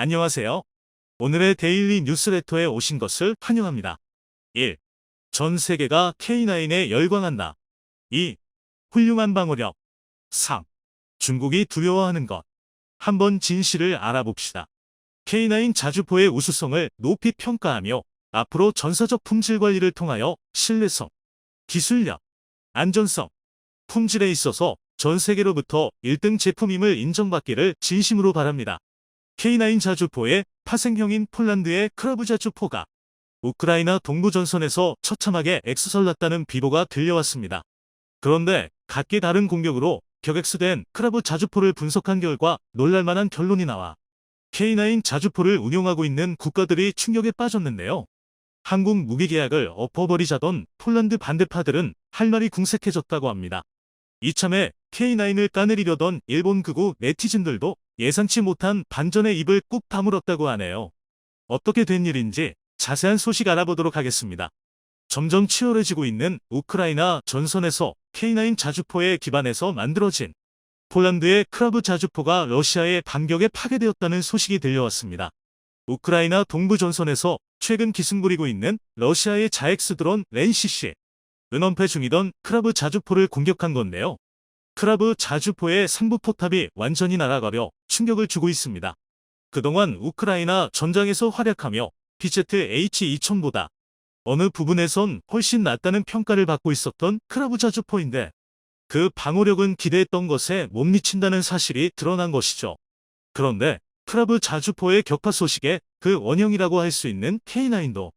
안녕하세요. 오늘의 데일리 뉴스레터에 오신 것을 환영합니다. 1. 전 세계가 K9에 열광한다. 2. 훌륭한 방어력. 3. 중국이 두려워하는 것. 한번 진실을 알아봅시다. K9 자주포의 우수성을 높이 평가하며 앞으로 전사적 품질 관리를 통하여 신뢰성, 기술력, 안전성, 품질에 있어서 전 세계로부터 1등 제품임을 인정받기를 진심으로 바랍니다. K9 자주포의 파생형인 폴란드의 크라브 자주포가 우크라이나 동부 전선에서 처참하게 엑스설났다는 비보가 들려왔습니다. 그런데 각기 다른 공격으로 격엑스된 크라브 자주포를 분석한 결과 놀랄만한 결론이 나와 K9 자주포를 운용하고 있는 국가들이 충격에 빠졌는데요. 한국 무기 계약을 엎어버리자던 폴란드 반대파들은 할 말이 궁색해졌다고 합니다. 이참에 K9을 까내리려던 일본 극우 네티즌들도 예상치 못한 반전의 입을 꾹 다물었다고 하네요. 어떻게 된 일인지 자세한 소식 알아보도록 하겠습니다. 점점 치열해지고 있는 우크라이나 전선에서 K9 자주포에 기반해서 만들어진 폴란드의 크라브 자주포가 러시아의 반격에 파괴되었다는 소식이 들려왔습니다. 우크라이나 동부 전선에서 최근 기승 부리고 있는 러시아의 자엑스 드론 렌시시 은원패 중이던 크라브 자주포를 공격한 건데요. 크라브 자주포의 상부 포탑이 완전히 날아가려 충격을 주고 있습니다. 그동안 우크라이나 전장에서 활약하며 BZ-H2000보다 어느 부분에선 훨씬 낫다는 평가를 받고 있었던 크라브 자주포인데 그 방어력은 기대했던 것에 못 미친다는 사실이 드러난 것이죠. 그런데 크라브 자주포의 격파 소식에 그 원형이라고 할 수 있는 K9도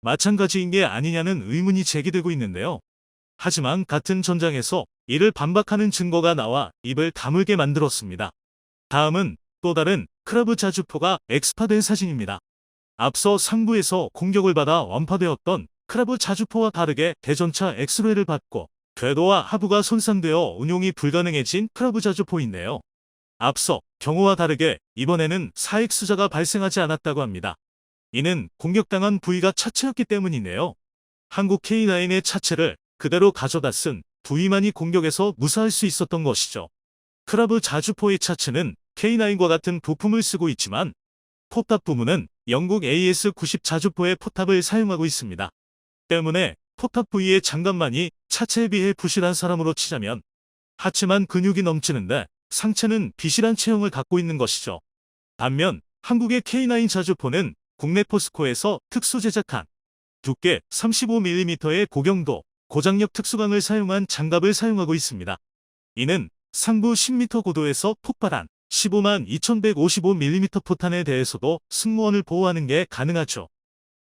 마찬가지인 게 아니냐는 의문이 제기되고 있는데요. 하지만 같은 전장에서 이를 반박하는 증거가 나와 입을 다물게 만들었습니다. 다음은 또 다른 크라브 자주포가 엑스파된 사진입니다. 앞서 상부에서 공격을 받아 완파되었던 크라브 자주포와 다르게 대전차 엑스레이를 받고 궤도와 하부가 손상되어 운용이 불가능해진 크라브 자주포인데요. 앞서 경우와 다르게 이번에는 사익수자가 발생하지 않았다고 합니다. 이는 공격당한 부위가 차체였기 때문이네요. 한국 K9의 차체를 그대로 가져다 쓴 부위만이 공격에서 무사할 수 있었던 것이죠. 크라브 자주포의 차체는 K9과 같은 부품을 쓰고 있지만 포탑 부문은 영국 AS-90 자주포의 포탑을 사용하고 있습니다. 때문에 포탑 부위의 장갑만이 차체에 비해 부실한 사람으로 치자면 하체만 근육이 넘치는데 상체는 비실한 체형을 갖고 있는 것이죠. 반면 한국의 K9 자주포는 국내 포스코에서 특수 제작한 두께 35mm의 고경도 고장력 특수광을 사용한 장갑을 사용하고 있습니다. 이는 상부 10m 고도에서 폭발한 15만 2155mm 포탄에 대해서도 승무원을 보호하는 게 가능하죠.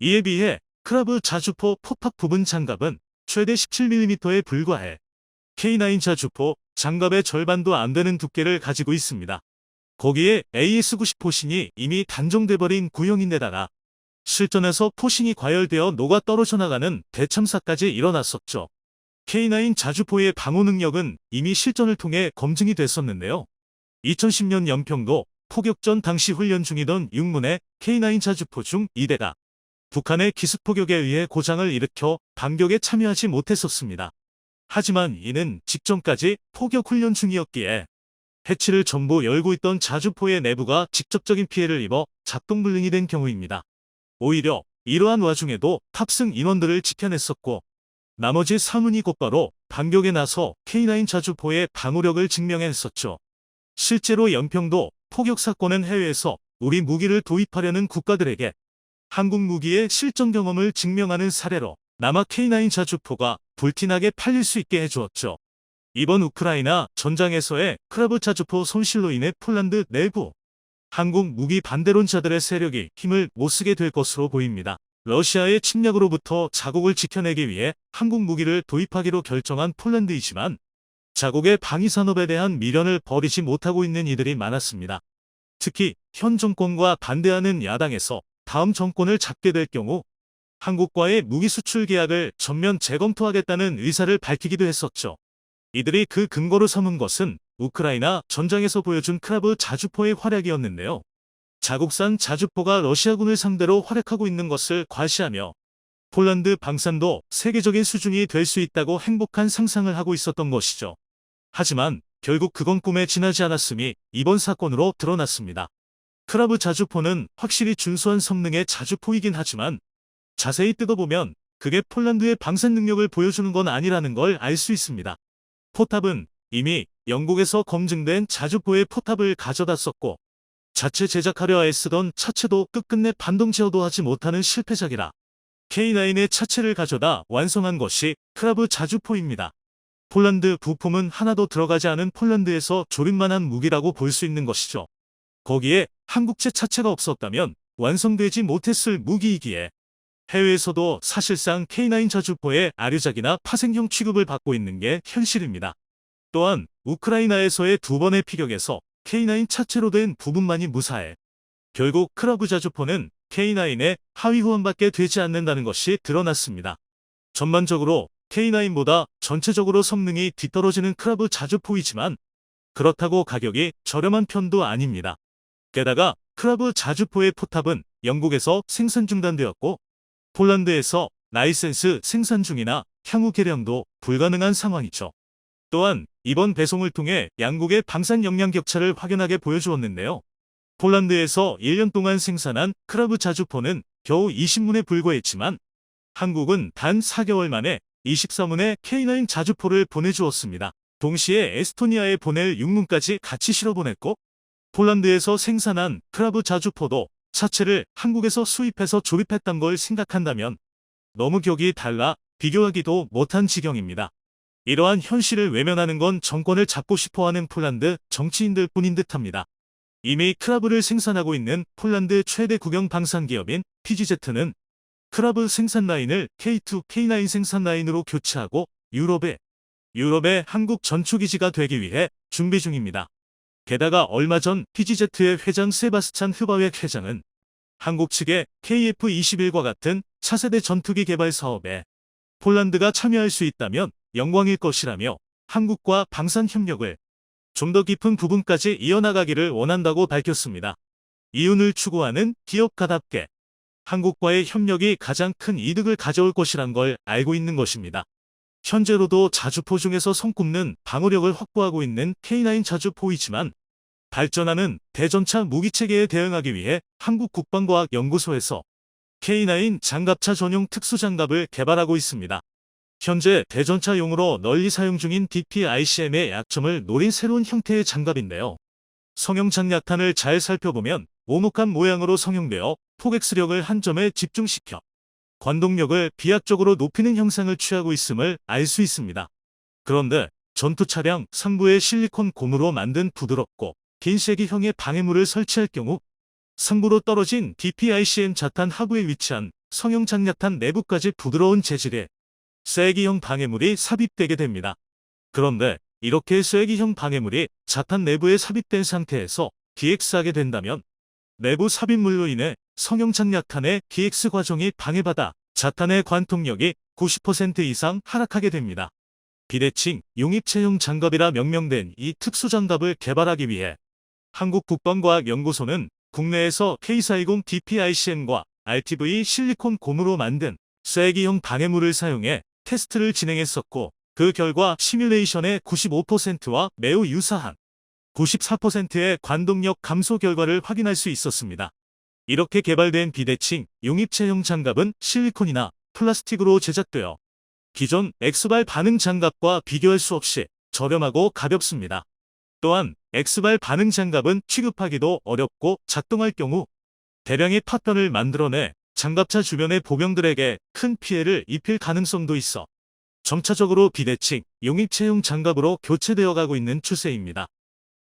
이에 비해 크라브 자주포 포탑 부분 장갑은 최대 17mm에 불과해 K9 자주포 장갑의 절반도 안 되는 두께를 가지고 있습니다. 거기에 AS-90 포신이 이미 단종돼버린 구형인데다가 실전에서 포신이 과열되어 녹아 떨어져 나가는 대참사까지 일어났었죠. K9 자주포의 방호 능력은 이미 실전을 통해 검증이 됐었는데요. 2010년 연평도 포격전 당시 훈련 중이던 육문의 K9 자주포 중 2대가 북한의 기습포격에 의해 고장을 일으켜 반격에 참여하지 못했었습니다. 하지만 이는 직전까지 포격 훈련 중이었기에 해치를 전부 열고 있던 자주포의 내부가 직접적인 피해를 입어 작동 불능이 된 경우입니다. 오히려 이러한 와중에도 탑승 인원들을 지켜냈었고 나머지 사문이 곧바로 반격에 나서 K9 자주포의 방어력을 증명했었죠. 실제로 연평도 포격 사건은 해외에서 우리 무기를 도입하려는 국가들에게 한국 무기의 실전 경험을 증명하는 사례로 남아 K9 자주포가 불티나게 팔릴 수 있게 해주었죠. 이번 우크라이나 전장에서의 크라브 자주포 손실로 인해 폴란드 내부 한국 무기 반대론자들의 세력이 힘을 못 쓰게 될 것으로 보입니다. 러시아의 침략으로부터 자국을 지켜내기 위해 한국 무기를 도입하기로 결정한 폴란드이지만 자국의 방위산업에 대한 미련을 버리지 못하고 있는 이들이 많았습니다. 특히 현 정권과 반대하는 야당에서 다음 정권을 잡게 될 경우 한국과의 무기 수출 계약을 전면 재검토하겠다는 의사를 밝히기도 했었죠. 이들이 그 근거로 삼은 것은 우크라이나 전장에서 보여준 크라브 자주포의 활약이었는데요. 자국산 자주포가 러시아군을 상대로 활약하고 있는 것을 과시하며 폴란드 방산도 세계적인 수준이 될 수 있다고 행복한 상상을 하고 있었던 것이죠. 하지만 결국 그건 꿈에 지나지 않았음이 이번 사건으로 드러났습니다. 크라브 자주포는 확실히 준수한 성능의 자주포이긴 하지만 자세히 뜯어보면 그게 폴란드의 방산 능력을 보여주는 건 아니라는 걸 알 수 있습니다. 포탑은 이미 영국에서 검증된 자주포의 포탑을 가져다 썼고 자체 제작하려 애쓰던 차체도 끝끝내 반동 제어도 하지 못하는 실패작이라 K9의 차체를 가져다 완성한 것이 크라브 자주포입니다. 폴란드 부품은 하나도 들어가지 않은 폴란드에서 조립만한 무기라고 볼 수 있는 것이죠. 거기에 한국제 차체가 없었다면 완성되지 못했을 무기이기에 해외에서도 사실상 K9 자주포의 아류작이나 파생형 취급을 받고 있는 게 현실입니다. 또한 우크라이나에서의 두 번의 피격에서 K9 차체로 된 부분만이 무사해 결국 크라브 자주포는 K9의 하위 후원밖에 되지 않는다는 것이 드러났습니다. 전반적으로 K9보다 전체적으로 성능이 뒤떨어지는 크라브 자주 포이지만 그렇다고 가격이 저렴한 편도 아닙니다. 게다가 크라브 자주포의 포탑은 영국에서 생산 중단되었고 폴란드에서 라이센스 생산 중이나 향후 개량도 불가능한 상황이죠. 또한 이번 배송을 통해 양국의 방산 역량 격차를 확연하게 보여주었는데요. 폴란드에서 1년 동안 생산한 크라브 자주포는 겨우 20문에 불과했지만 한국은 단 4개월 만에 23문의 K9 자주포를 보내주었습니다. 동시에 에스토니아에 보낼 6문까지 같이 실어보냈고 폴란드에서 생산한 크라브 자주포도 차체를 한국에서 수입해서 조립했던 걸 생각한다면 너무 격이 달라 비교하기도 못한 지경입니다. 이러한 현실을 외면하는 건 정권을 잡고 싶어하는 폴란드 정치인들 뿐인 듯합니다. 이미 크라브를 생산하고 있는 폴란드 최대 국영 방산 기업인 PGZ는 크라브 생산 라인을 K2, K9 생산 라인으로 교체하고 유럽에 유럽의 한국 전초기지가 되기 위해 준비 중입니다. 게다가 얼마 전 PGZ의 회장 세바스찬 흐바웻 회장은 한국 측의 KF-21과 같은 차세대 전투기 개발 사업에 폴란드가 참여할 수 있다면 영광일 것이라며 한국과 방산 협력을 좀 더 깊은 부분까지 이어나가기를 원한다고 밝혔습니다. 이윤을 추구하는 기업가답게 한국과의 협력이 가장 큰 이득을 가져올 것이란 걸 알고 있는 것입니다. 현재로도 자주포 중에서 손꼽는 방어력을 확보하고 있는 K9 자주포이지만 발전하는 대전차 무기체계에 대응하기 위해 한국국방과학연구소에서 K9 장갑차 전용 특수장갑을 개발하고 있습니다. 현재 대전차용으로 널리 사용 중인 DPICM의 약점을 노린 새로운 형태의 장갑인데요. 성형 장약탄을 잘 살펴보면 오목한 모양으로 성형되어 포격수력을 한 점에 집중시켜 관동력을 비약적으로 높이는 형상을 취하고 있음을 알 수 있습니다. 그런데 전투 차량 상부에 실리콘 고무로 만든 부드럽고 긴 쐐기형의 방해물을 설치할 경우 상부로 떨어진 DPICM 자탄 하부에 위치한 성형 장약탄 내부까지 부드러운 재질의 쐐기형 방해물이 삽입되게 됩니다. 그런데 이렇게 쐐기형 방해물이 자탄 내부에 삽입된 상태에서 DX하게 된다면 내부 삽입물로 인해 성형 장약탄의 DX 과정이 방해받아 자탄의 관통력이 90% 이상 하락하게 됩니다. 비대칭 용입체형 장갑이라 명명된 이 특수장갑을 개발하기 위해 한국국방과학연구소는 국내에서 K420 DPICM과 RTV 실리콘 고무로 만든 쐐기형 방해물을 사용해 테스트를 진행했었고 그 결과 시뮬레이션의 95%와 매우 유사한 94%의 관동력 감소 결과를 확인할 수 있었습니다. 이렇게 개발된 비대칭 용입체형 장갑은 실리콘이나 플라스틱으로 제작되어 기존 엑스발 반응 장갑과 비교할 수 없이 저렴하고 가볍습니다. 또한 엑스발 반응 장갑은 취급하기도 어렵고 작동할 경우 대량의 파편을 만들어내 장갑차 주변의 보병들에게 큰 피해를 입힐 가능성도 있어 점차적으로 비대칭 용입체형 장갑으로 교체되어 가고 있는 추세입니다.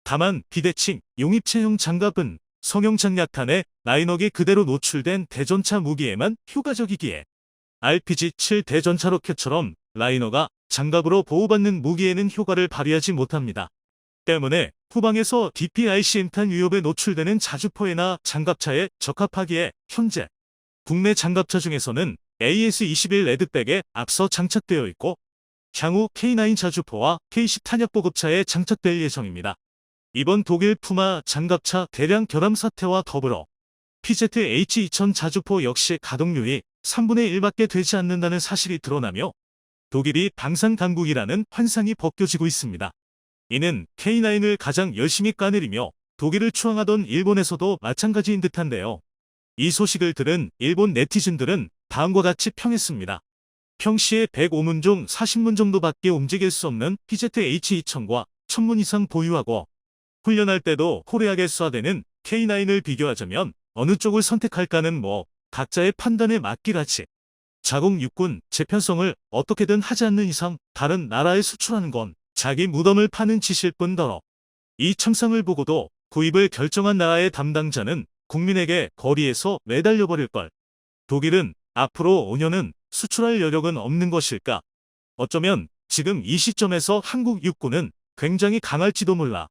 다만 비대칭 용입체형 장갑은 성형 장약탄에 라이너기 그대로 노출된 대전차 무기에만 효과적이기에 RPG-7 대전차 로켓처럼 라이너가 장갑으로 보호받는 무기에는 효과를 발휘하지 못합니다. 때문에 후방에서 DPICM탄 위협에 노출되는 자주포에나 장갑차에 적합하기에 현재 국내 장갑차 중에서는 AS-21 레드백에 앞서 장착되어 있고 향후 K9 자주포와 K10 탄약 보급차에 장착될 예정입니다. 이번 독일 푸마 장갑차 대량 결함 사태와 더불어 PZH-2000 자주포 역시 가동률이 3분의 1밖에 되지 않는다는 사실이 드러나며 독일이 방산 강국이라는 환상이 벗겨지고 있습니다. 이는 K9을 가장 열심히 까내리며 독일을 추앙하던 일본에서도 마찬가지인 듯한데요. 이 소식을 들은 일본 네티즌들은 다음과 같이 평했습니다. 평시에 105문 중 40문 정도밖에 움직일 수 없는 PZH-2000과 1000문 이상 보유하고 훈련할 때도 호래하게 쏴대는 K9을 비교하자면 어느 쪽을 선택할까는 뭐 각자의 판단에 맡기라지. 자국 육군 재편성을 어떻게든 하지 않는 이상 다른 나라에 수출하는 건 자기 무덤을 파는 짓일 뿐더러 이 참상을 보고도 구입을 결정한 나라의 담당자는 국민에게 거리에서 매달려 버릴 걸. 독일은 앞으로 5년은 수출할 여력은 없는 것일까? 어쩌면 지금 이 시점에서 한국 육군은 굉장히 강할지도 몰라.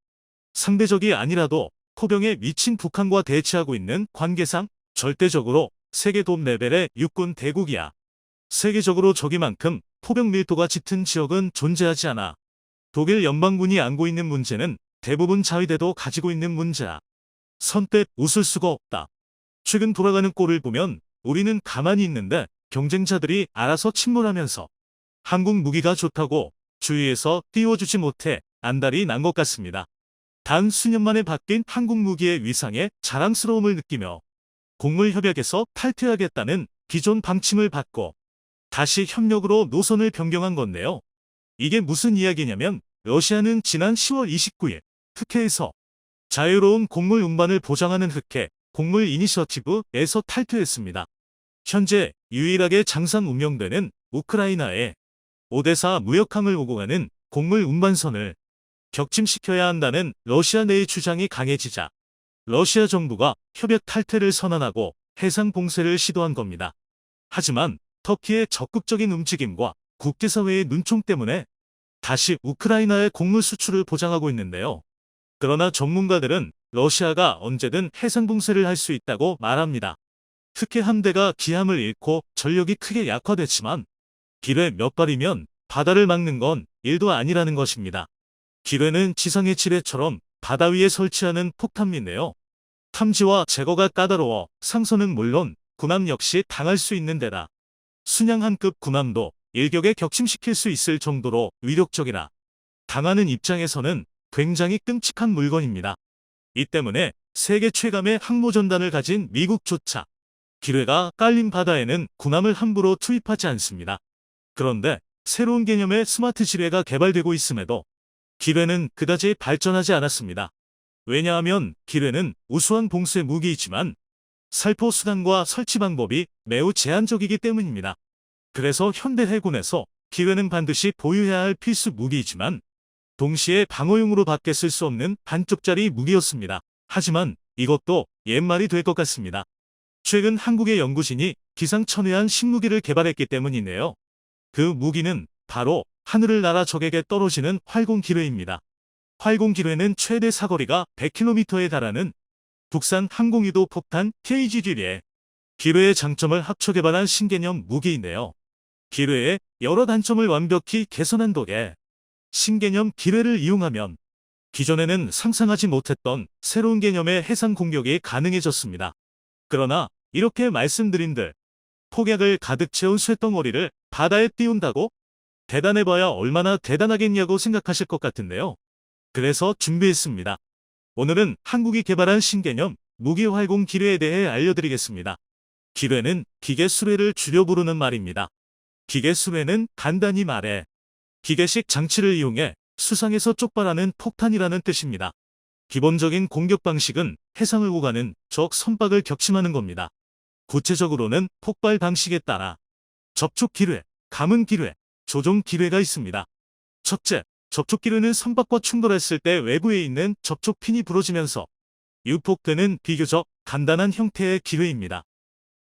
상대적이 아니라도 포병에 미친 북한과 대치하고 있는 관계상 절대적으로 세계 톱 레벨의 육군 대국이야. 세계적으로 저기만큼 포병 밀도가 짙은 지역은 존재하지 않아. 독일 연방군이 안고 있는 문제는 대부분 자위대도 가지고 있는 문제야. 선뜻 웃을 수가 없다. 최근 돌아가는 꼴을 보면 우리는 가만히 있는데 경쟁자들이 알아서 침몰하면서 한국 무기가 좋다고 주위에서 띄워주지 못해 안달이 난 것 같습니다. 단 수년 만에 바뀐 한국 무기의 위상에 자랑스러움을 느끼며 곡물 협약에서 탈퇴하겠다는 기존 방침을 받고 다시 협력으로 노선을 변경한 건데요. 이게 무슨 이야기냐면 러시아는 지난 10월 29일 특혜에서 자유로운 곡물 운반을 보장하는 흑해 곡물 이니셔티브에서 탈퇴했습니다. 현재 유일하게 장상 운영되는 우크라이나에 오데사 무역항을 오고 가는 곡물 운반선을 격침시켜야 한다는 러시아 내의 주장이 강해지자 러시아 정부가 협약 탈퇴를 선언하고 해상 봉쇄를 시도한 겁니다. 하지만 터키의 적극적인 움직임과 국제사회의 눈총 때문에 다시 우크라이나의 곡물 수출을 보장하고 있는데요. 그러나 전문가들은 러시아가 언제든 해상 봉쇄를 할 수 있다고 말합니다. 특히 함대가 기함을 잃고 전력이 크게 약화됐지만 기뢰 몇 발이면 바다를 막는 건 일도 아니라는 것입니다. 기뢰는 지상의 지뢰처럼 바다 위에 설치하는 폭탄인데요. 탐지와 제거가 까다로워 상선은 물론 군함 역시 당할 수 있는 데다 순양함급 군함도 일격에 격침시킬 수 있을 정도로 위력적이라 당하는 입장에서는 굉장히 끔찍한 물건입니다. 이 때문에 세계 최감의 항모전단을 가진 미국조차 기뢰가 깔린 바다에는 군함을 함부로 투입하지 않습니다. 그런데 새로운 개념의 스마트 지뢰가 개발되고 있음에도 기뢰는 그다지 발전하지 않았습니다. 왜냐하면 기뢰는 우수한 봉쇄 무기이지만 살포 수단과 설치 방법이 매우 제한적이기 때문입니다. 그래서 현대 해군에서 기뢰는 반드시 보유해야 할 필수 무기이지만 동시에 방어용으로 밖에 쓸 수 없는 반쪽짜리 무기였습니다. 하지만 이것도 옛말이 될 것 같습니다. 최근 한국의 연구진이 기상천외한 신무기를 개발했기 때문이네요. 그 무기는 바로 하늘을 날아 적에게 떨어지는 활공기뢰입니다. 활공기뢰는 최대 사거리가 100km에 달하는 국산 항공유도 폭탄 KGD에 기뢰의 장점을 합쳐 개발한 신개념 무기인데요. 기뢰의 여러 단점을 완벽히 개선한 덕에 신개념 기뢰를 이용하면 기존에는 상상하지 못했던 새로운 개념의 해상 공격이 가능해졌습니다. 그러나 이렇게 말씀드린 들 폭약을 가득 채운 쇳덩어리를 바다에 띄운다고 대단해봐야 얼마나 대단하겠냐고 생각하실 것 같은데요. 그래서 준비했습니다. 오늘은 한국이 개발한 신개념 무기활공 기뢰에 대해 알려드리겠습니다. 기뢰는 기계 수뢰를 줄여 부르는 말입니다. 기계 수뢰는 간단히 말해 기계식 장치를 이용해 수상에서 쪽발하는 폭탄이라는 뜻입니다. 기본적인 공격 방식은 해상을 오가는 적 선박을 격침하는 겁니다. 구체적으로는 폭발 방식에 따라 접촉 기뢰, 감은 기뢰, 조종 기뢰가 있습니다. 첫째, 접촉 기뢰는 선박과 충돌했을 때 외부에 있는 접촉 핀이 부러지면서 유폭되는 비교적 간단한 형태의 기뢰입니다.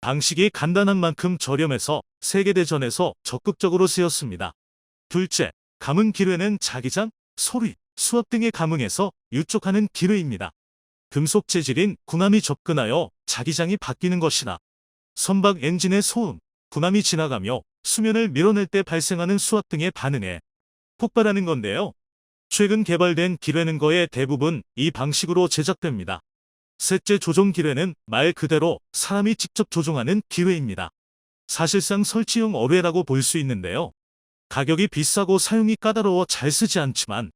방식이 간단한 만큼 저렴해서 세계대전에서 적극적으로 쓰였습니다. 둘째, 감은 기뢰는 자기장, 소리, 수압 등에 감응해서 유촉하는 기뢰입니다. 금속 재질인 군함이 접근하여 자기장이 바뀌는 것이나 선박 엔진의 소음, 군함이 지나가며 수면을 밀어낼 때 발생하는 수압 등에 반응해 폭발하는 건데요. 최근 개발된 기뢰는 거의 대부분 이 방식으로 제작됩니다. 셋째 조종 기뢰는 말 그대로 사람이 직접 조종하는 기뢰입니다. 사실상 설치용 어뢰라고 볼 수 있는데요. 가격이 비싸고 사용이 까다로워 잘 쓰지 않지만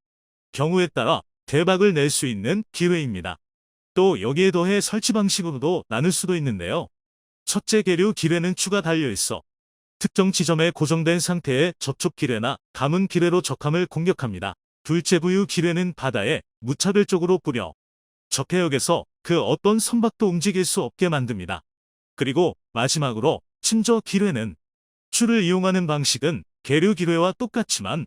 경우에 따라 대박을 낼 수 있는 기회입니다. 또 여기에 더해 설치 방식으로도 나눌 수도 있는데요. 첫째 계류 기뢰는 추가 달려 있어 특정 지점에 고정된 상태의 접촉 기뢰나 감은 기뢰로 적함을 공격합니다. 둘째 부유 기뢰는 바다에 무차별적으로 뿌려 적해역에서 그 어떤 선박도 움직일 수 없게 만듭니다. 그리고 마지막으로 침저 기뢰는 추를 이용하는 방식은 계류 기뢰와 똑같지만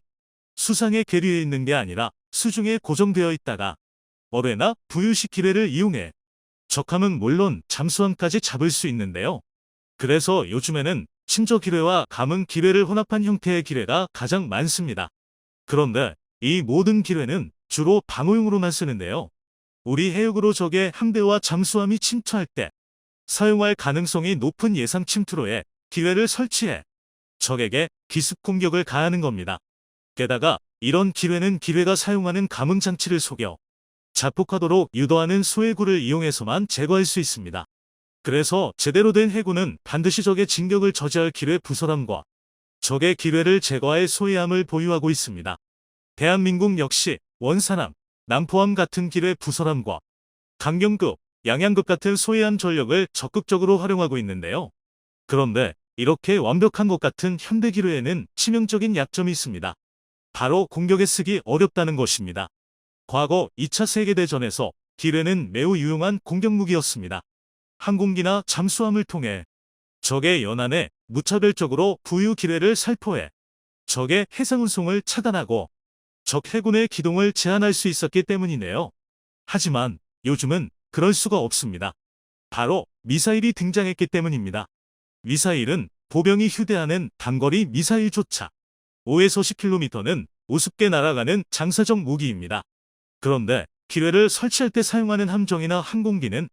수상의 계류에 있는 게 아니라 수중에 고정되어 있다가 어뢰나 부유식 기뢰를 이용해 적함은 물론 잠수함까지 잡을 수 있는데요. 그래서 요즘에는 침저 기뢰와 감은 기뢰를 혼합한 형태의 기뢰가 가장 많습니다. 그런데 이 모든 기뢰는 주로 방어용으로만 쓰는데요. 우리 해역으로 적의 함대와 잠수함이 침투할 때 사용할 가능성이 높은 예상 침투로에 기뢰를 설치해 적에게 기습 공격을 가하는 겁니다. 게다가 이런 기뢰는 기뢰가 사용하는 감응 장치를 속여 자폭하도록 유도하는 소해구를 이용해서만 제거할 수 있습니다. 그래서 제대로 된 해구는 반드시 적의 진격을 저지할 기뢰 부설함과 적의 기뢰를 제거할 소해함을 보유하고 있습니다. 대한민국 역시 원산함, 남포함 같은 기뢰 부설함과 강경급, 양양급 같은 소해함 전력을 적극적으로 활용하고 있는데요. 그런데 이렇게 완벽한 것 같은 현대 기뢰에는 치명적인 약점이 있습니다. 바로 공격에 쓰기 어렵다는 것입니다. 과거 2차 세계대전에서 기뢰는 매우 유용한 공격무기였습니다. 항공기나 잠수함을 통해 적의 연안에 무차별적으로 부유 기뢰를 살포해 적의 해상운송을 차단하고 적 해군의 기동을 제한할 수 있었기 때문이네요. 하지만 요즘은 그럴 수가 없습니다. 바로 미사일이 등장했기 때문입니다. 미사일은 보병이 휴대하는 단거리 미사일조차 5에서 10km는 우습게 날아가는 장사적 무기입니다. 그런데 기뢰를 설치할 때 사용하는 함정이나 항공기는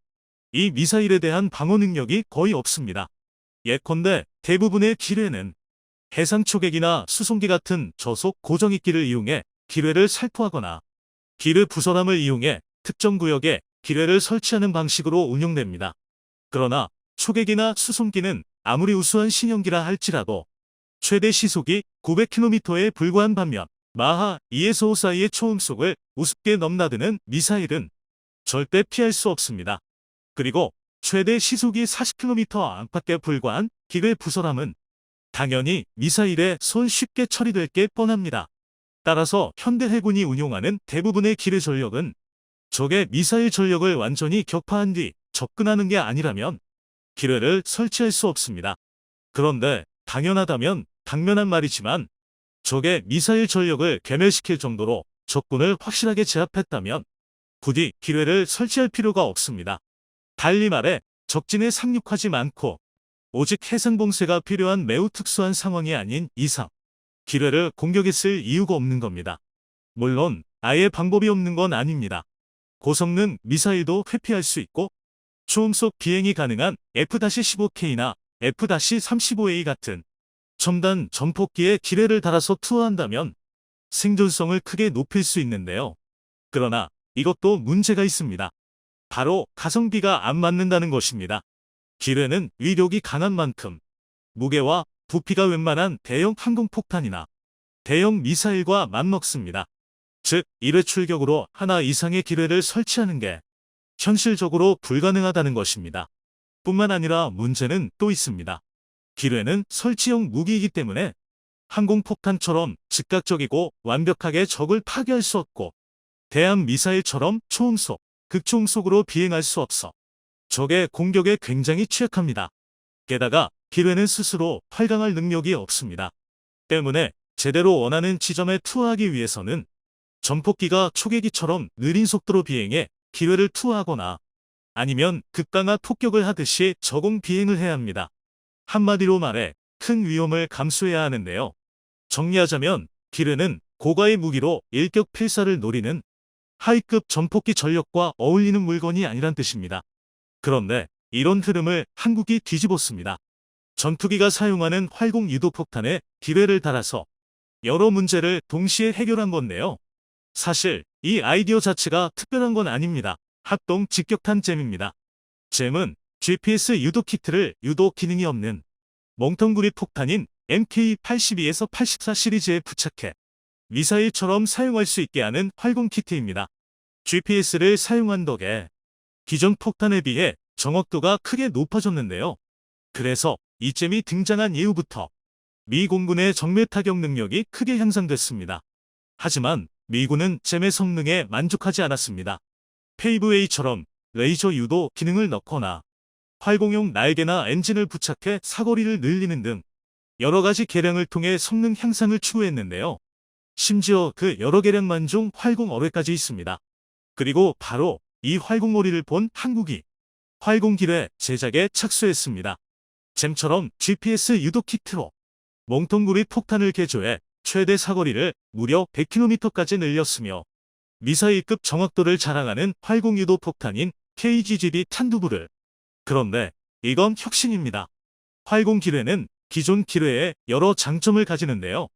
이 미사일에 대한 방어 능력이 거의 없습니다. 예컨대 대부분의 기뢰는 해상 초계기나 수송기 같은 저속 고정익기를 이용해 기뢰를 살포하거나 기뢰 부설함을 이용해 특정 구역에 기뢰를 설치하는 방식으로 운용됩니다. 그러나 초계기나 수송기는 아무리 우수한 신형기라 할지라도 최대 시속이 900km에 불과한 반면 마하 2에서 5 사이의 초음속을 우습게 넘나드는 미사일은 절대 피할 수 없습니다. 그리고 최대 시속이 40km 안팎에 불과한 기뢰 부설함은 당연히 미사일에 손 쉽게 처리될 게 뻔합니다. 따라서 현대 해군이 운용하는 대부분의 기뢰 전력은 적의 미사일 전력을 완전히 격파한 뒤 접근하는 게 아니라면 기뢰를 설치할 수 없습니다. 그런데 당연하다면 당면한 말이지만 적의 미사일 전력을 괴멸시킬 정도로 적군을 확실하게 제압했다면 부디 기뢰를 설치할 필요가 없습니다. 달리 말해 적진에 상륙하지 않고 오직 해상봉쇄가 필요한 매우 특수한 상황이 아닌 이상 기뢰를 공격에 쓸 이유가 없는 겁니다. 물론 아예 방법이 없는 건 아닙니다. 고성능 미사일도 회피할 수 있고 초음속 비행이 가능한 F-15K나 F-35A 같은 첨단 전폭기에 기뢰를 달아서 투하한다면 생존성을 크게 높일 수 있는데요. 그러나 이것도 문제가 있습니다. 바로 가성비가 안 맞는다는 것입니다. 기뢰는 위력이 강한 만큼 무게와 부피가 웬만한 대형 항공폭탄이나 대형 미사일과 맞먹습니다. 즉, 1회 출격으로 하나 이상의 기뢰를 설치하는 게 현실적으로 불가능하다는 것입니다. 뿐만 아니라 문제는 또 있습니다. 기뢰는 설치용 무기이기 때문에 항공폭탄처럼 즉각적이고 완벽하게 적을 파괴할 수 없고 대함 미사일처럼 초음속, 극초음속으로 비행할 수 없어 적의 공격에 굉장히 취약합니다. 게다가 기뢰는 스스로 활강할 능력이 없습니다. 때문에 제대로 원하는 지점에 투하하기 위해서는 전폭기가 초계기처럼 느린 속도로 비행해 기뢰를 투하하거나 아니면 극강한 폭격을 하듯이 저공 비행을 해야 합니다. 한마디로 말해 큰 위험을 감수해야 하는데요. 정리하자면 기뢰는 고가의 무기로 일격 필사를 노리는 하이급 전폭기 전력과 어울리는 물건이 아니란 뜻입니다. 그런데 이런 흐름을 한국이 뒤집었습니다. 전투기가 사용하는 활공 유도폭탄에 기뢰를 달아서 여러 문제를 동시에 해결한 건데요. 사실 이 아이디어 자체가 특별한 건 아닙니다. 합동 직격탄 잼입니다. 잼은 GPS 유도 키트를 유도 기능이 없는 멍텅구리 폭탄인 MK82에서 84 시리즈에 부착해 미사일처럼 사용할 수 있게 하는 활공 키트입니다. GPS를 사용한 덕에 기존 폭탄에 비해 정확도가 크게 높아졌는데요. 그래서 이잼이 등장한 이후부터 미 공군의 정밀 타격 능력이 크게 향상됐습니다. 하지만 미군은 잼의 성능에 만족하지 않았습니다. 페이브웨이처럼 레이저 유도 기능을 넣거나 활공용 날개나 엔진을 부착해 사거리를 늘리는 등 여러 가지 개량을 통해 성능 향상을 추구했는데요. 심지어 그 여러 개량 만 중 활공 어뢰까지 있습니다. 그리고 바로 이 활공어리를 본 한국이 활공기뢰 제작에 착수했습니다. 잼처럼 GPS 유도 키트로 몽통구리 폭탄을 개조해 최대 사거리를 무려 100km까지 늘렸으며 미사일급 정확도를 자랑하는 활공유도 폭탄인 KGGB 탄두부를 그런데 이건 혁신입니다. 활공 기뢰는 기존 기뢰에 여러 장점을 가지는데요.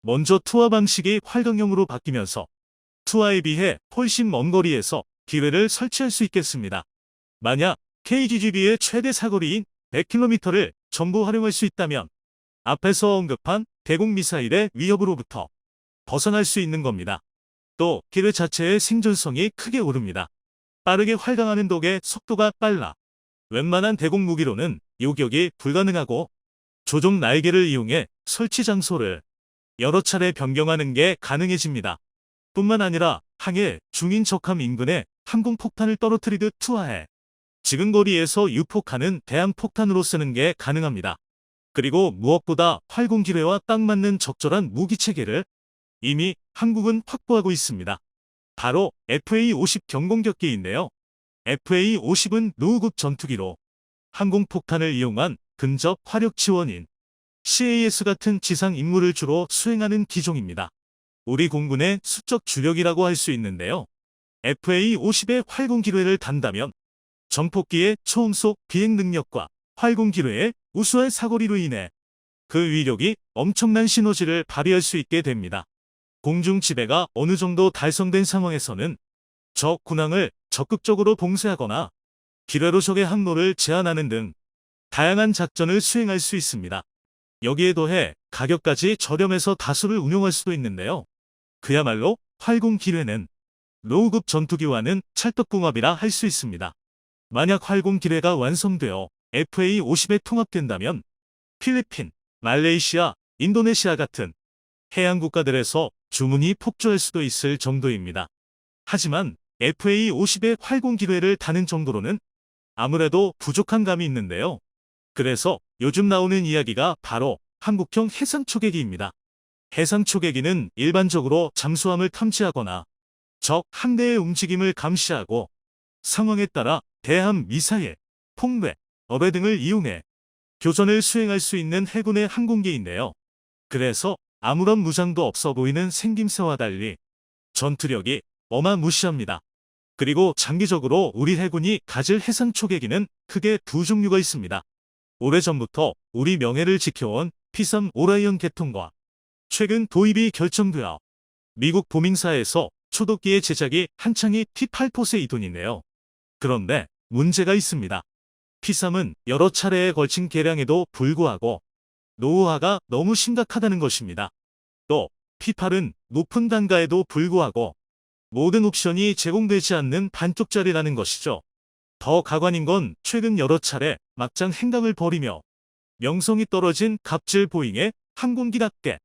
먼저 투하 방식이 활강형으로 바뀌면서 투하에 비해 훨씬 먼 거리에서 기뢰를 설치할 수 있겠습니다. 만약 KGGB의 최대 사거리인 100km를 전부 활용할 수 있다면 앞에서 언급한 대공 미사일의 위협으로부터 벗어날 수 있는 겁니다. 또 기뢰 자체의 생존성이 크게 오릅니다. 빠르게 활강하는 덕에 속도가 빨라 웬만한 대공 무기로는 요격이 불가능하고 조종 날개를 이용해 설치 장소를 여러 차례 변경하는 게 가능해집니다. 뿐만 아니라 항해 중인 적함 인근에 항공폭탄을 떨어뜨리듯 투하해 지금 거리에서 유폭하는 대항폭탄으로 쓰는 게 가능합니다. 그리고 무엇보다 활공기뢰와 딱 맞는 적절한 무기 체계를 이미 한국은 확보하고 있습니다. 바로 FA-50 경공격기인데요. FA-50은 노후급 전투기로 항공폭탄을 이용한 근접 화력 지원인 CAS 같은 지상 임무를 주로 수행하는 기종입니다. 우리 공군의 수적 주력이라고 할 수 있는데요. FA-50의 활공 기뢰를 단다면 전폭기의 초음속 비행 능력과 활공 기뢰의 우수한 사거리로 인해 그 위력이 엄청난 시너지를 발휘할 수 있게 됩니다. 공중 지배가 어느 정도 달성된 상황에서는 적 군항을 적극적으로 봉쇄하거나 기뢰로 적의 항로를 제한하는 등 다양한 작전을 수행할 수 있습니다. 여기에 더해 가격까지 저렴해서 다수를 운용할 수도 있는데요. 그야말로 활공 기뢰는 로우급 전투기와는 찰떡궁합이라 할 수 있습니다. 만약 활공 기뢰가 완성되어 FA-50에 통합된다면 필리핀, 말레이시아, 인도네시아 같은 해양 국가들에서 주문이 폭주할 수도 있을 정도입니다. 하지만 FA-50의 활공 기뢰를 다는 정도로는 아무래도 부족한 감이 있는데요. 그래서 요즘 나오는 이야기가 바로 한국형 해상 초계기입니다. 해상 초계기는 일반적으로 잠수함을 탐지하거나 적 항대의 움직임을 감시하고 상황에 따라 대함 미사일, 폭뢰, 어뢰 등을 이용해 교전을 수행할 수 있는 해군의 항공기인데요. 그래서 아무런 무장도 없어 보이는 생김새와 달리 전투력이 어마무시합니다. 그리고 장기적으로 우리 해군이 가질 해상 초계기는 크게 두 종류가 있습니다. 오래전부터 우리 명예를 지켜온 P3 오라이언 계통과 최근 도입이 결정되어 미국 보밍사에서 초도기의 제작이 한창이 P8포세 이돈인데요. 그런데 문제가 있습니다. P3은 여러 차례에 걸친 개량에도 불구하고 노후화가 너무 심각하다는 것입니다. 또 P8은 높은 단가에도 불구하고 모든 옵션이 제공되지 않는 반쪽짜리라는 것이죠. 더 가관인 건 최근 여러 차례 막장 행각을 벌이며 명성이 떨어진 갑질 보잉의 항공기답게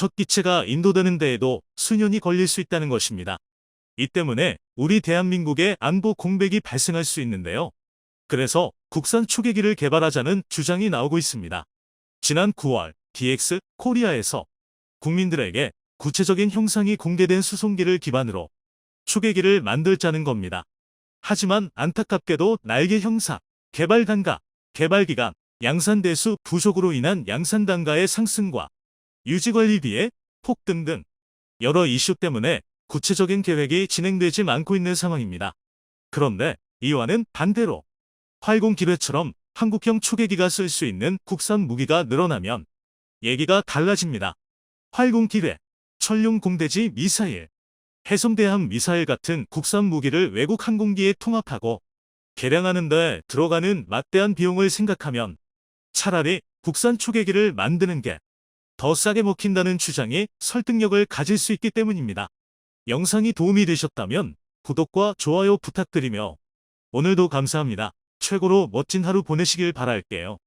첫 기체가 인도되는 데에도 수년이 걸릴 수 있다는 것입니다. 이 때문에 우리 대한민국의 안보 공백이 발생할 수 있는데요. 그래서 국산 초계기를 개발하자는 주장이 나오고 있습니다. 지난 9월 DX 코리아에서 국민들에게 구체적인 형상이 공개된 수송기를 기반으로 초계기를 만들자는 겁니다. 하지만 안타깝게도 날개 형상, 개발 단가, 개발 기간, 양산 대수 부족으로 인한 양산 단가의 상승과 유지 관리비의 폭등 등 여러 이슈 때문에 구체적인 계획이 진행되지 않고 있는 상황입니다. 그런데 이와는 반대로 활공 기뢰처럼 한국형 초계기가 쓸 수 있는 국산 무기가 늘어나면 얘기가 달라집니다. 활공 기뢰, 천룡 공대지 미사일, 해송대함 미사일 같은 국산 무기를 외국 항공기에 통합하고 개량하는 데 들어가는 막대한 비용을 생각하면 차라리 국산 초계기를 만드는 게 더 싸게 먹힌다는 주장이 설득력을 가질 수 있기 때문입니다. 영상이 도움이 되셨다면 구독과 좋아요 부탁드리며 오늘도 감사합니다. 최고로 멋진 하루 보내시길 바랄게요.